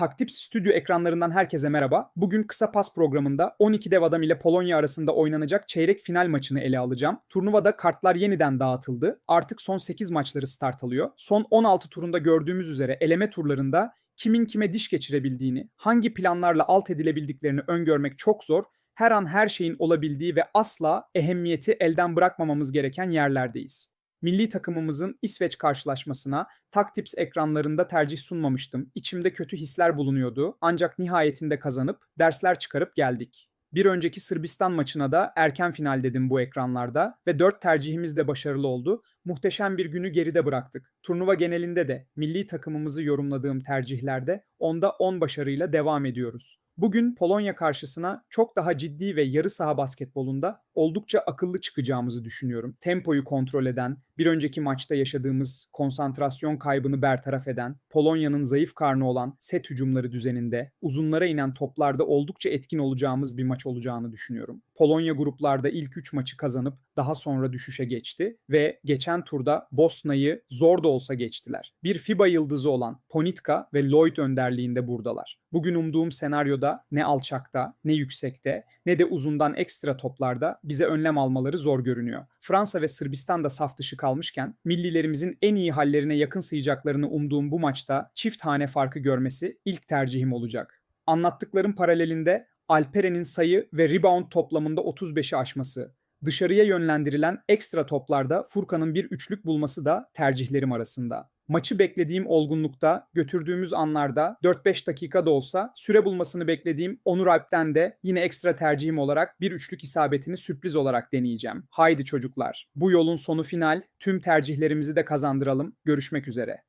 Taktips Stüdyo ekranlarından herkese merhaba. Bugün kısa pas programında 12 dev adam ile Polonya arasında oynanacak çeyrek final maçını ele alacağım. Turnuvada kartlar yeniden dağıtıldı. Artık son 8 maçları start alıyor. Son 16 turunda gördüğümüz üzere eleme turlarında kimin kime diş geçirebildiğini, hangi planlarla alt edilebildiklerini öngörmek çok zor. Her an her şeyin olabildiği ve asla ehemmiyeti elden bırakmamamız gereken yerlerdeyiz. Milli takımımızın İsveç karşılaşmasına Taktips ekranlarında tercih sunmamıştım. İçimde kötü hisler bulunuyordu. Ancak nihayetinde kazanıp dersler çıkarıp geldik. Bir önceki Sırbistan maçına da erken final dedim bu ekranlarda ve 4 tercihimiz de başarılı oldu. Muhteşem bir günü geride bıraktık. Turnuva genelinde de milli takımımızı yorumladığım tercihlerde onda 10 başarıyla devam ediyoruz. Bugün Polonya karşısına çok daha ciddi ve yarı saha basketbolunda oldukça akıllı çıkacağımızı düşünüyorum. Tempoyu kontrol eden, bir önceki maçta yaşadığımız konsantrasyon kaybını bertaraf eden, Polonya'nın zayıf karnı olan set hücumları düzeninde, uzunlara inen toplarda oldukça etkin olacağımız bir maç olacağını düşünüyorum. Polonya gruplarda ilk 3 maçı kazanıp daha sonra düşüşe geçti ve geçen turda Bosna'yı zor da olsa geçtiler. Bir FIBA yıldızı olan Ponitka ve Lloyd önderliğinde buradalar. Bugün umduğum senaryoda ne alçakta, ne yüksekte, ne de uzundan ekstra toplarda bize önlem almaları zor görünüyor. Fransa ve Sırbistan da saf dışı kalmışken millilerimizin en iyi hallerine yakın sayacaklarını umduğum bu maçta çift hane farkı görmesi ilk tercihim olacak. Anlattıklarım paralelinde Alperen'in sayı ve rebound toplamında 35'i aşması, dışarıya yönlendirilen ekstra toplarda Furkan'ın bir üçlük bulması da tercihlerim arasında. Maçı beklediğim olgunlukta, götürdüğümüz anlarda 4-5 dakika da olsa süre bulmasını beklediğim Onur Alp'ten de yine ekstra tercihim olarak bir üçlük isabetini sürpriz olarak deneyeceğim. Haydi çocuklar. Bu yolun sonu final. Tüm tercihlerimizi de kazandıralım. Görüşmek üzere.